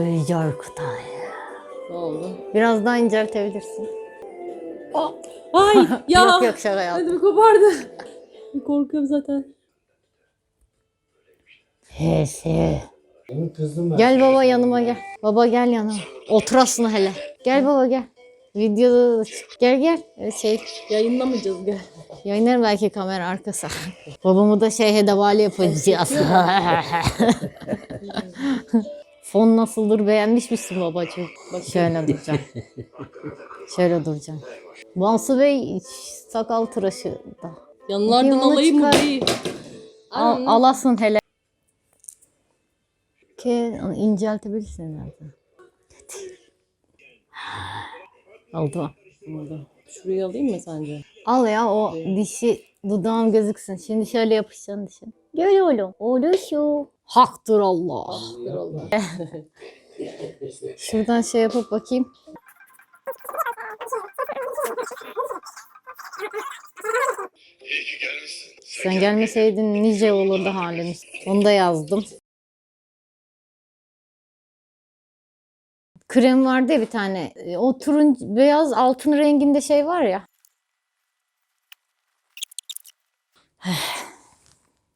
Ay Carkutay. Ne oldu? Biraz daha inceltebilirsin. Aa, ay ya. Yok yok şaka yaptım. Ödümü kopardı. Bir korkuyorum zaten. He he. Benim kızım var. Gel baba yanıma gel. Baba gel yanıma. Oturasın hele. Gel baba gel. Videoda da çık. Gel gel. Ee, Şey Yayınlamayacağız gel. yayınlarım belki kamera arkası. Babamı da şey hedevali yapacağız. Fon nasıldır beğenmiş misin babacığım? Bak şöyle duracağım. şöyle duracağım. Bansı Bey sakal tıraşı da. Yanlardan Bakayım alayım mı değil. Al, alasın hele. Ki onu inceltebilirsin zaten. Oldu. Oldu. Şurayı alayım mı sence? Al ya o dişi dudağım gözüksün. Şimdi şöyle yapışacaksın dişin. Gel oğlum. Oğlum şu. Haktır Allah. Dur Allah. Şuradan şey yapıp bakayım. Sen gelmeseydin nice olurdu halimiz. Onu da yazdım. Krem vardı ya bir tane. E, O turuncu beyaz altın renginde şey var ya.